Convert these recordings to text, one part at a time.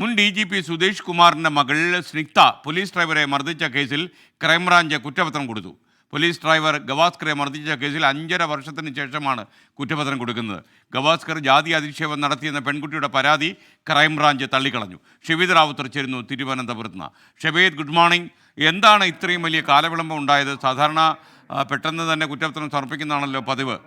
മുൻ D G P Sudheesh കുമാറിന്റെ മകൾ സ്നിഗ്ധ പോലീസ് ഡ്രൈവറെ മർദ്ദിച്ച കേസിൽ ക്രൈംബ്രാഞ്ച് കുറ്റപത്രം കൊടുത്തു. പോലീസ് ഡ്രൈവർ ഗവാസ്കറെ മർദ്ദിച്ച കേസിൽ അഞ്ചര വർഷത്തിന് ശേഷമാണ് കുറ്റപത്രം കൊടുക്കുന്നത്. ഗവാസ്കർ ജാതി അധിക്ഷേപം നടത്തിയെന്ന പെൺകുട്ടിയുടെ പരാതി ക്രൈംബ്രാഞ്ച് തള്ളിക്കളഞ്ഞു. ഷെബീദ് റാവുത്തർ ചേരുന്നു തിരുവനന്തപുരത്ത് നിന്ന്. Shebeed good morning. എന്താണ് ഇത്രയും വലിയ കാലവിളംബം ഉണ്ടായത്? സാധാരണ പെട്ടെന്ന് തന്നെ കുറ്റപത്രം സമർപ്പിക്കുന്നതാണല്ലോ പതിവ്.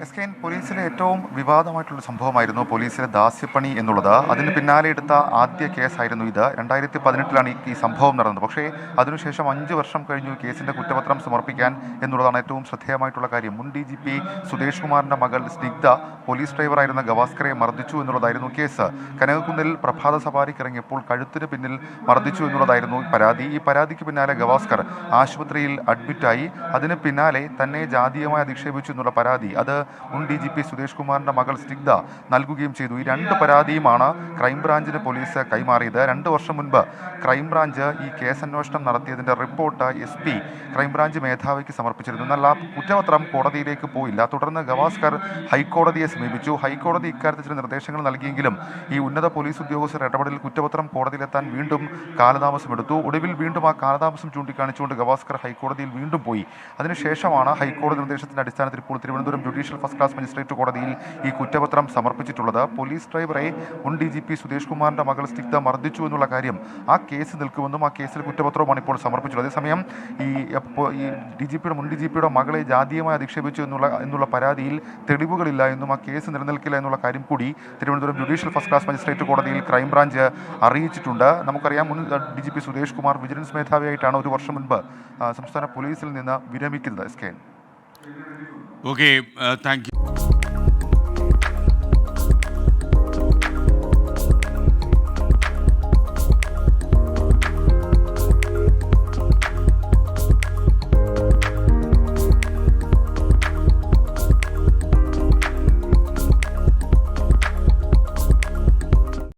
എസ് കെ എൻ പോലീസിലെ ഏറ്റവും വിവാദമായിട്ടുള്ള സംഭവമായിരുന്നു പോലീസിലെ ദാസ്യപ്പണി എന്നുള്ളത്. അതിന് പിന്നാലെ എടുത്ത ആദ്യ കേസായിരുന്നു ഇത്. രണ്ടായിരത്തി പതിനെട്ടിലാണ് ഈ- സംഭവം നടന്നത്. പക്ഷേ അതിനുശേഷം അഞ്ച് വർഷം കഴിഞ്ഞു കേസിന്റെ കുറ്റപത്രം സമർപ്പിക്കാൻ എന്നുള്ളതാണ് ഏറ്റവും ശ്രദ്ധേയമായിട്ടുള്ള കാര്യം. മുൻ ഡി ജി പി സുധേഷ് കുമാറിന്റെ മകൾ സ്നിഗ്ധ പോലീസ് ഡ്രൈവറായിരുന്ന ഗവാസ്കറെ മർദ്ദിച്ചു എന്നുള്ളതായിരുന്നു കേസ്. കനകക്കുന്നിൽ പ്രഭാത സവാരിക്ക് ഇറങ്ങിയപ്പോൾ കഴുത്തിന് പിന്നിൽ മർദ്ദിച്ചു എന്നുള്ളതായിരുന്നു പരാതി. ഈ പരാതിക്ക് പിന്നാലെ ഗവാസ്കർ ആശുപത്രിയിൽ അഡ്മിറ്റായി അതിന് പിന്നാലെ തന്നെ ജാതീയമായി അധിക്ഷേപിച്ചു എന്നുള്ള പരാതി. അത് മുൻ ഡി ജി പി സുരേഷ് കുമാറിന്റെ മകൾ സ്നിഗ്ധ നൽകുകയും ചെയ്തു. ഈ രണ്ട് പരാതിയുമാണ് ക്രൈംബ്രാഞ്ചിന് പോലീസ് കൈമാറിയത്. രണ്ട് വർഷം മുൻപ് ക്രൈംബ്രാഞ്ച് ഈ കേസ് അന്വേഷണം നടത്തിയതിന്റെ റിപ്പോർട്ട് എസ് പി ക്രൈംബ്രാഞ്ച് മേധാവിക്ക് സമർപ്പിച്ചിരുന്നു. എന്നാൽ ആ കുറ്റപത്രം കോടതിയിലേക്ക് പോയില്ല. തുടർന്ന് ഗവാസ്കർ ഹൈക്കോടതിയെ സമീപിച്ചു. ഹൈക്കോടതി ഇക്കാര്യത്തിൽ ചില നിർദ്ദേശങ്ങൾ നൽകിയെങ്കിലും ഈ ഉന്നത പോലീസ് ഉദ്യോഗസ്ഥർ ഇടപെടലിൽ കുറ്റപത്രം കോടതിയിലെത്താൻ വീണ്ടും കാലതാമസമെടുത്തു. ഒടുവിൽ വീണ്ടും ആ കാലതാമസം ചൂണ്ടിക്കാണിച്ചുകൊണ്ട് ഗവാസ്കർ ഹൈക്കോടതിയിൽ വീണ്ടും പോയി അതിനുശേഷമാണ് ഹൈക്കോടതി നിർദ്ദേശത്തിന്റെ അടിസ്ഥാനത്തിൽ ഇപ്പോൾ Thiruvananthapuram judicial first class magistrate കോടതിയിൽ ഈ കുറ്റപത്രം സമർപ്പിച്ചിട്ടുള്ളത്. പോലീസ് ഡ്രൈവറെ മുൻ ഡി ജി പി സുധേഷ് കുമാറിന്റെ മകൾ സ്നിഗ്ധ മർദ്ദിച്ചു എന്നുള്ള കാര്യം ആ കേസ് നിൽക്കുമെന്നും ആ കേസിൽ കുറ്റപത്രവുമാണ് ഇപ്പോൾ സമർപ്പിച്ചത്. അതേസമയം ഈ ഈ ഡി ജി പിയുടെ മുൻ ഡി ജി പിയുടെ മകളെ ജാതീയമായി അധിക്ഷേപിച്ചു എന്നുള്ള എന്നുള്ള പരാതിയിൽ തെളിവുകളില്ല എന്നും ആ കേസ് നിലനിൽക്കില്ല എന്നുള്ള കാര്യം കൂടി Thiruvananthapuram judicial first class magistrate കോടതിയിൽ ക്രൈംബ്രാഞ്ച് അറിയിച്ചിട്ടുണ്ട്. നമുക്കറിയാം മുൻ D G P Sudhesh Kumar vigilance മേധാവിയായിട്ടാണ് ഒരു വർഷം മുൻപ് സംസ്ഥാന പോലീസിൽ നിന്ന് വിരമിക്കുന്നത് S K okay thank you